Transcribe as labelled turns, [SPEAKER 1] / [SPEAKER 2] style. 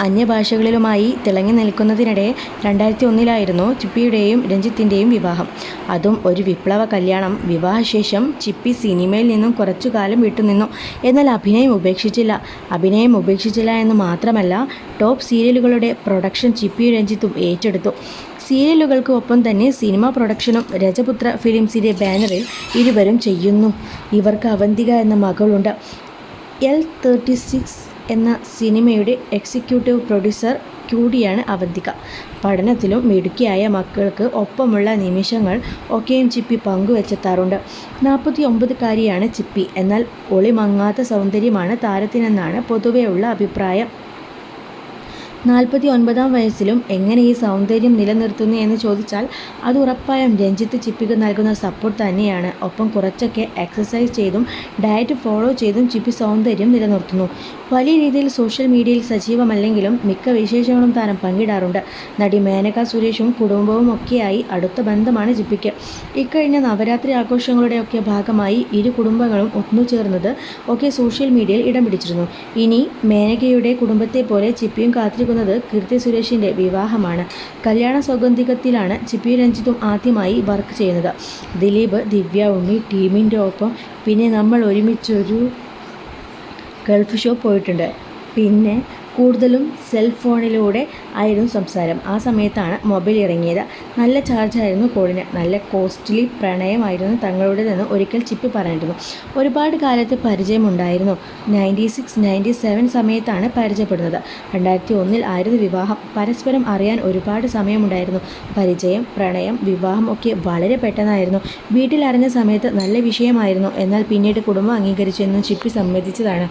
[SPEAKER 1] അന്യഭാഷകളിലുമായി തിളങ്ങി നിൽക്കുന്നതിനിടെ രണ്ടായിരത്തി ഒന്നിലായിരുന്നു ചിപ്പിയുടെയും രഞ്ജിത്തിന്റെയും വിവാഹം. അതും ഒരു വിപ്ലവ കല്യാണം. വിവാഹശേഷം ചിപ്പി സിനിമയിൽ നിന്നും കുറച്ചു കാലം വിട്ടുനിന്നു. എന്നാൽ അഭിനയം ഉപേക്ഷിച്ചില്ല. അഭിനയം ഉപേക്ഷിച്ചില്ല എന്ന് മാത്രമല്ല ടോപ്പ് സീരിയലുകളുടെ പ്രൊഡക്ഷൻ ചിപ്പിയും രഞ്ജിത്തും ഏറ്റെടുത്തു. സീരിയലുകൾക്ക് ഒപ്പം തന്നെ സിനിമ പ്രൊഡക്ഷനും രജപുത്ര ഫിലിംസിന്റെ ബാനറിൽ ഇരുവരും ചെയ്യുന്നു. ഇവർക്ക് അവന്തിക എന്ന മകളുണ്ട്. എൽ തേർട്ടി സിക്സ് എന്ന സിനിമയുടെ എക്സിക്യൂട്ടീവ് പ്രൊഡ്യൂസർ കൂടിയാണ് അവന്തിക. പഠനത്തിലും മിടുക്കിയായ മക്കൾക്ക് ഒപ്പമുള്ള നിമിഷങ്ങൾ ഒക്കെയും ചിപ്പി പങ്കുവെച്ചെത്താറുണ്ട് നാൽപ്പത്തി ഒമ്പതുകാരിയാണ് ചിപ്പി. എന്നാൽ ഒളിമങ്ങാത്ത സൗന്ദര്യമാണ് താരത്തിനെന്നാണ് പൊതുവെയുള്ള അഭിപ്രായം. നാൽപ്പത്തി ഒൻപതാം വയസ്സിലും എങ്ങനെ ഈ സൗന്ദര്യം നിലനിർത്തുന്നു എന്ന് ചോദിച്ചാൽ അത് ഉറപ്പായും രഞ്ജിത്ത് ചിപ്പിക്ക് നൽകുന്ന സപ്പോർട്ട് തന്നെയാണ്. ഒപ്പം കുറച്ചൊക്കെ എക്സസൈസ് ചെയ്തും ഡയറ്റ് ഫോളോ ചെയ്തും ചിപ്പി സൗന്ദര്യം നിലനിർത്തുന്നു. വലിയ രീതിയിൽ സോഷ്യൽ മീഡിയയിൽ സജീവമല്ലെങ്കിലും മിക്ക വിശേഷങ്ങളും താരം പങ്കിടാറുണ്ട്. നടി മേനക സുരേഷും കുടുംബവും ഒക്കെയായി അടുത്ത ബന്ധമാണ് ചിപ്പിക്ക്. ഇക്കഴിഞ്ഞ നവരാത്രി ആഘോഷങ്ങളുടെയൊക്കെ ഭാഗമായി ഇരു കുടുംബങ്ങളും ഒത്തുചേർന്നത് ഒക്കെ സോഷ്യൽ മീഡിയയിൽ ഇടം പിടിച്ചിരുന്നു. ഇനി മേനകയുടെ കുടുംബത്തെ പോലെ ചിപ്പിയും കാത്തിരിക്കുന്നത് കീർത്തി സുരേഷിന്റെ വിവാഹമാണ്. കല്യാണ സൗഗന്ധികത്തിലാണ് ചിപ്പി രഞ്ജിത്തും ആദ്യമായി വർക്ക് ചെയ്യുന്നത്. ദിലീപ് ദിവ്യ ഉണ്ണി ടീമിന്റെ ഒപ്പം പിന്നെ നമ്മൾ ഒരുമിച്ചൊരു ഗൾഫ് ഷോ പോയിട്ടുണ്ട്. പിന്നെ കൂടുതലും സെൽ ഫോണിലൂടെ ആയിരുന്നു സംസാരം. ആ സമയത്താണ് മൊബൈൽ ഇറങ്ങിയത്. നല്ല ചാർജായിരുന്നു കോളിന് നല്ല കോസ്റ്റ്ലി പ്രണയമായിരുന്നു തങ്ങളുടെ നിന്ന് ഒരിക്കൽ ചിപ്പി പറഞ്ഞിരുന്നു. ഒരുപാട് കാലത്ത് പരിചയമുണ്ടായിരുന്നു. നയന്റി സിക്സ് നയന്റി സെവൻ സമയത്താണ് പരിചയപ്പെടുന്നത്. രണ്ടായിരത്തി ഒന്നിൽ ആയിരുന്നു വിവാഹം. പരസ്പരം അറിയാൻ ഒരുപാട് സമയമുണ്ടായിരുന്നു. പരിചയം പ്രണയം വിവാഹം ഒക്കെ വളരെ പെട്ടെന്നായിരുന്നു. വീട്ടിലറിഞ്ഞ സമയത്ത് നല്ല വിഷയമായിരുന്നു. എന്നാൽ പിന്നീട് കുടുംബം അംഗീകരിച്ചെന്നും ചിപ്പി സമ്മതിച്ചതാണ്.